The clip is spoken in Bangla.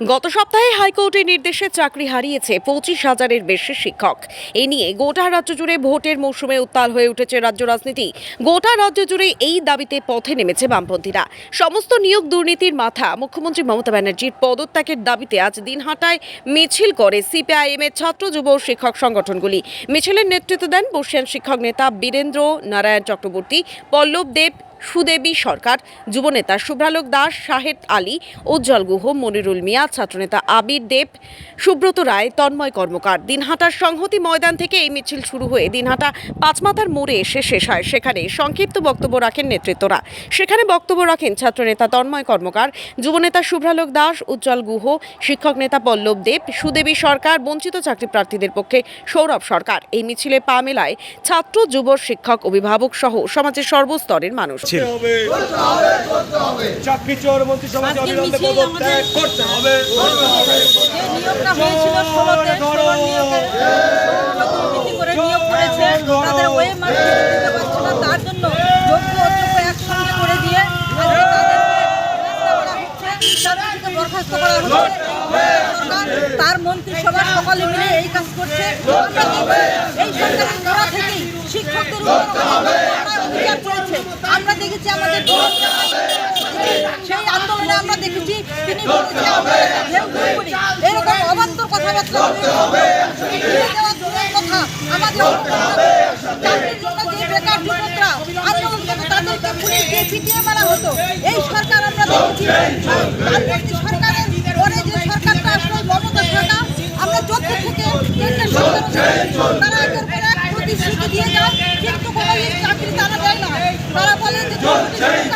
গত সপ্তাহে হাইকোর্টের নির্দেশে চাকরি হারিয়েছে পঁচিশ হাজারের বেশি শিক্ষক। এ নিয়ে গোটা রাজ্য জুড়ে ভোটের মৌসুমে উত্তাল হয়ে উঠেছে রাজ্য রাজনীতি। গোটা রাজ্য জুড়ে এই দাবিতে পথে নেমেছে বামপন্থীরা। সমস্ত নিয়োগ দুর্নীতির মাথা মুখ্যমন্ত্রী মমতা ব্যানার্জির পদত্যাগের দাবিতে আজ দিনহাটায় মিছিল করে সিপিআইএম এর ছাত্র যুব শিক্ষক সংগঠনগুলি। মিছিলের নেতৃত্ব দেন বর্ষিয়ান শিক্ষক নেতা বীরেন্দ্র নারায়ণ চক্রবর্তী, পল্লব দেব সুদেবী সরকার, যুবনেতা শুভ্রালোক দাস, শাহেদ আলী, উজ্জ্বল গুহ, মনিরুল মিয়া, ছাত্রনেতা আবির দেব, সুব্রত রায়, তন্ময় কর্মকার। দিনহাটার সংহতি ময়দান থেকে এই মিছিল শুরু হয়ে দিনহাটা পাঁচমাথার মোড়ে এসে শেষ হয়। সেখানে সংক্ষিপ্ত বক্তব্য রাখেন নেতৃত্বরা। সেখানে বক্তব্য রাখেন ছাত্রনেতা তন্ময় কর্মকার, যুবনেতা শুভ্রালোক দাস, উজ্জ্বল গুহ, শিক্ষক নেতা পল্লব দেব, সুদেবী সরকার, বঞ্চিত চাকরি প্রার্থীদের পক্ষে সৌরভ সরকার। এই মিছিলে পা মেলায় ছাত্র, যুব, শিক্ষক, অভিভাবক সহ সমাজের সর্বস্তরের মানুষ। ছিল। করতে চাকরি চোর অবিলম্বে পদত্যাগ হবে তার জন্য যোগ্য অযোগ্য একসঙ্গে করে দিয়ে আজকে তাদেরকে হেনস্থা করা হচ্ছে। তাদেরকে বরখাস্ত করা হচ্ছে। তার মন্ত্রিসভা সকলে মিলে এই কাজ করছে। এই সরকারের থেকেই শিক্ষকদের উপর দেখেছি আমাদের সেই আন্দোলনে আমরা দেখেছি, তিনি বলেছে আমরা এরকম অবান্তর কথাবার্তা কথা আমাদের জন্য যে বেকার যুবকরা আন্দোলন হতো। এই সরকার আমরা দেখেছি। সরকারের, পরে যে সরকারটা আমরা চোদ্দ থেকে কেন্দ্রের সরকার তারা একের পর প্রতিশ্রুতি দিয়ে যায় কিন্তু কোনো চাকরি তারা দেয় না তারা বলে যে চলবে বেকারের চাকরি দিবে কেন্দ্র